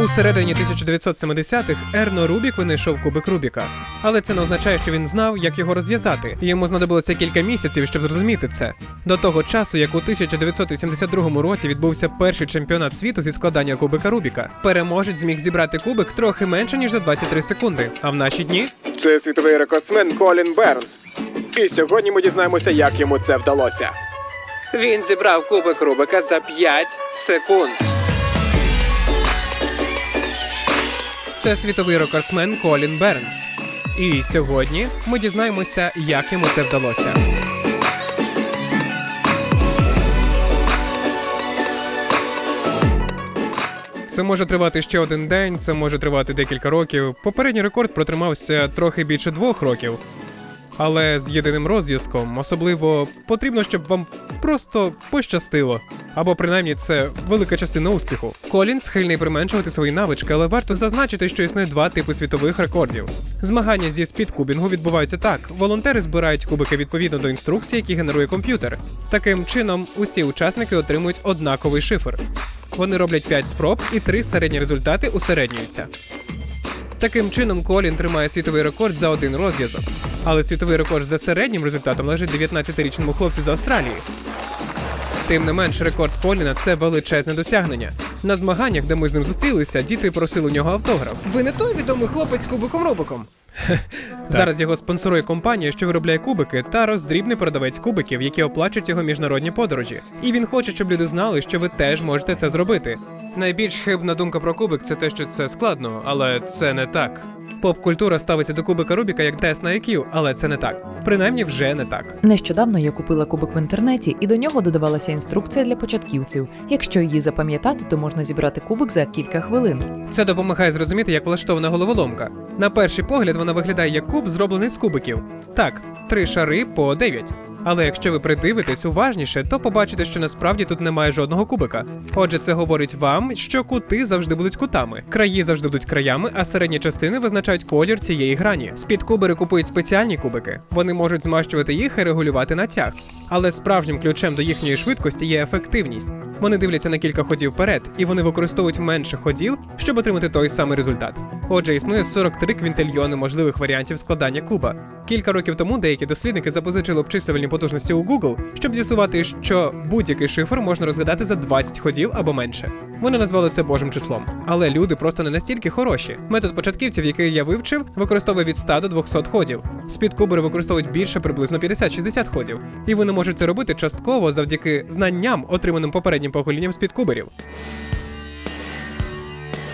У середині 1970-х Ерно Рубік винайшов кубик Рубіка. Але це не означає, що він знав, як його розв'язати. Йому знадобилося кілька місяців, щоб зрозуміти це. До того часу, як у 1982 році відбувся перший чемпіонат світу зі складання кубика Рубіка. Переможець зміг зібрати кубик трохи менше ніж за 23 секунди. А в наші дні Це світовий рекордсмен Колін Бернс. І сьогодні ми дізнаємося, як йому це вдалося. Він зібрав кубик Рубика за 5 секунд. Це світовий рекордсмен Колін Бернс. І сьогодні ми дізнаємося, як йому це вдалося. Це може тривати ще один день, це може тривати декілька років. Попередній рекорд протримався трохи більше двох років. Але з єдиним розв'язком, особливо потрібно, щоб вам просто пощастило. Або принаймні це велика частина успіху. Колін схильний применшувати свої навички, але варто зазначити, що існує два типи світових рекордів. Змагання зі спідкубінгу відбуваються так: волонтери збирають кубики відповідно до інструкцій, які генерує комп'ютер. Таким чином, усі учасники отримують однаковий шифр. Вони роблять 5 спроб, і три середні результати усереднюються. Таким чином, Колін тримає світовий рекорд за один розв'язок. Але світовий рекорд за середнім результатом лежить 19-річному хлопцю з Австралії. Тим не менш, рекорд Коліна це величезне досягнення. На змаганнях, де ми з ним зустрілися, діти просили у нього автограф. Ви не той відомий хлопець з кубиком Рубиком. Зараз його спонсорує компанія, що виробляє кубики, та роздрібний продавець кубиків, які оплачують його міжнародні подорожі. І він хоче, щоб люди знали, що ви теж можете це зробити. Найбільш хибна думка про кубик це те, що це складно, але це не так. Поп-культура ставиться до кубика Рубіка як тест на IQ, але це не так. Принаймні вже не так. Нещодавно я купила кубик в інтернеті, і до нього додавалася інструкція для початківців. Якщо її запам'ятати, то можна зібрати кубик за кілька хвилин. Це допомагає зрозуміти, як влаштована головоломка. На перший погляд вона виглядає як куб, зроблений з кубиків. Так, три шари по 9. Але якщо ви придивитесь уважніше, то побачите, що насправді тут немає жодного кубика. Отже, це говорить вам, що кути завжди будуть кутами, краї завжди будуть краями, а середні частини визначають колір цієї грані. З-під кубери купують спеціальні кубики. Вони можуть змащувати їх і регулювати натяг. Але справжнім ключем до їхньої швидкості є ефективність. Вони дивляться на кілька ходів вперед, і вони використовують менше ходів, щоб отримати той самий результат. Отже, існує 43 квінтильйони можливих варіантів складання куба. Кілька років тому деякі дослідники запозичили обчислювальні потужності у Google, щоб з'ясувати, що будь-який шифр можна розгадати за 20 ходів або менше. Вони назвали це божим числом. Але люди просто не настільки хороші. Метод початківців, який я вивчив, використовує від 100 до 200 ходів. Спідкубери використовують більше приблизно 50-60 ходів. І вони можуть це робити частково завдяки знанням, отриманим попереднім поколінням спідкуберів.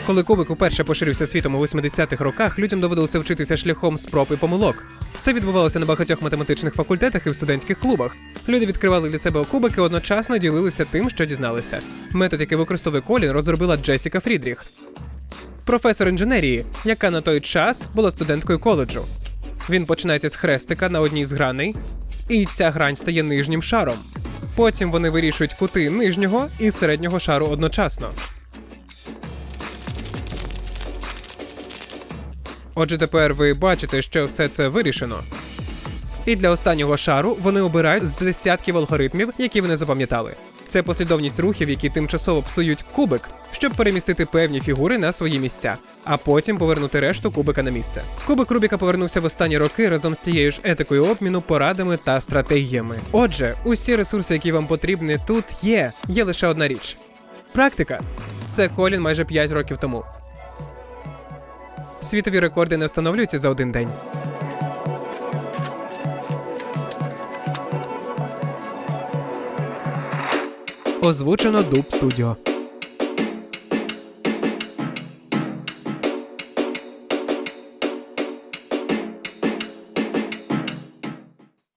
Коли кубик уперше поширився світом у 80-х роках, людям доводилося вчитися шляхом спроб і помилок. Це відбувалося на багатьох математичних факультетах і в студентських клубах. Люди відкривали для себе кубики, одночасно ділилися тим, що дізналися. Метод, який використовує Колін, розробила Джесіка Фрідріх, професор інженерії, яка на той час була студенткою коледжу. Він починається з хрестика на одній з граней, і ця грань стає нижнім шаром. Потім вони вирішують кути нижнього і середнього шару одночасно. Отже, тепер ви бачите, що все це вирішено. І для останнього шару вони обирають з десятків алгоритмів, які вони запам'ятали. Це послідовність рухів, які тимчасово псують кубик, щоб перемістити певні фігури на свої місця, а потім повернути решту кубика на місце. Кубик Рубіка повернувся в останні роки разом з тією ж етикою обміну, порадами та стратегіями. Отже, усі ресурси, які вам потрібні, тут є. Є лише одна річ: практика. Це Колін майже 5 років тому. Світові рекорди не встановлюються за один день. Озвучено Дуб Студіо.